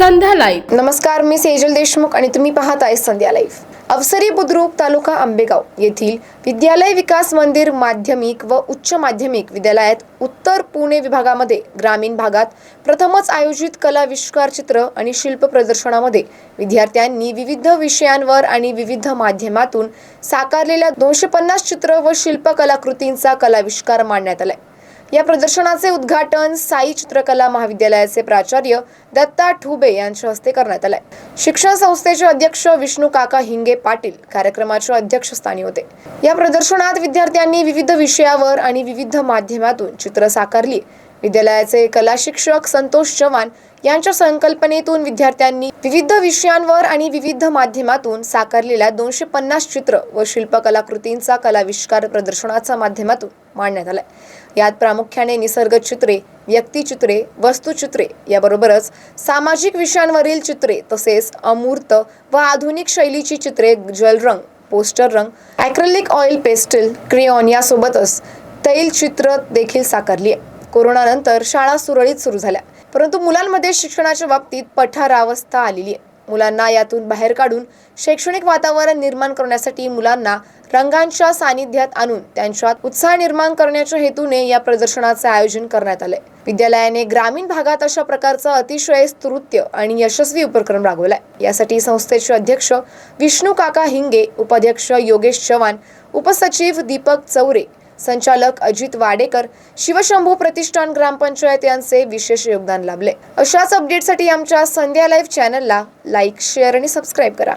संध्या live. नमस्कार मी सेजल देशमुख आणि तुम्ही पाहताय संध्या लाईव्ह. अवसरी बुद्रुक तालुका आंबेगाव येथील विद्यालय विकास मंदिर माध्यमिक व उच्च माध्यमिक विद्यालयात उत्तर पुणे विभागामध्ये ग्रामीण भागात प्रथमच आयोजित कलाविष्कार चित्र आणि शिल्प प्रदर्शनामध्ये विद्यार्थ्यांनी विविध विषयांवर आणि विविध माध्यमातून साकारलेल्या दोनशे पन्नास चित्र व शिल्प कलाकृतींचा कलाविष्कार मांडण्यात आलाय. या प्रदर्शनाचे उद्घाटन साई चित्रकला महाविद्यालयाचे प्राचार्य दत्ता ठुबे यांच्या हस्ते करण्यात आलंय. शिक्षण संस्थेचे अध्यक्ष विष्णू काका हिंगे पाटील कार्यक्रमाच्या अध्यक्षस्थानी होते. या प्रदर्शनात विद्यार्थ्यांनी विविध विषयावर आणि विविध माध्यमातून चित्र साकारली. विद्यालयाचे कला शिक्षक संतोष चव्हाण यांच्या संकल्पनेतून विद्यार्थ्यांनी विविध विषयांवर आणि विविध माध्यमातून साकारलेल्या दोनशे पन्नास चित्र व शिल्पकलाकृतींचा कलाविष्कार प्रदर्शनाच्या माध्यमातून मांडण्यात आलाय. यात प्रामुख्याने निसर्ग चित्रे व्यक्तिचित्रे वस्तुचित्रे याबरोबरच सामाजिक विषयांवरील चित्रे तसेच अमूर्त व आधुनिक शैलीची चित्रे जलरंग पोस्टर रंग ॲक्रेलिक ऑइल पेस्टल क्रेऑन यासोबतच तैलचित्र देखील साकारली आहे. कोरोनानंतर शाळा सुरळीत सुरू झाल्या. परंतु मुलांमध्ये शिक्षणाच्या बाबतीत पठारावस्था आलेली आहे. मुलांना यातून बाहेर काढून शैक्षणिक वातावरण निर्माण करण्यासाठी मुलांना रंगांच्या सानिध्यात आणून त्यांच्यात उत्साह निर्माण करण्याच्या हेतूने या प्रदर्शनाचे आयोजन करण्यात आले विद्यालयाने ग्रामीण भागात अशा प्रकारचा अतिशय स्तृत्य आणि यशस्वी उपक्रम राबवलाय. यासाठी संस्थेचे अध्यक्ष विष्णू काका हिंगे उपाध्यक्ष योगेश चव्हाण उपसचिव दीपक चौरे संचालक अजित वाडेकर शिवशंभू प्रतिष्ठान ग्रामपंचायत यांचे विशेष योगदान लाभले. अशाच अपडेटसाठी आमच्या संध्या लाईव्ह चॅनलला लाईक शेअर आणि सबस्क्राईब करा.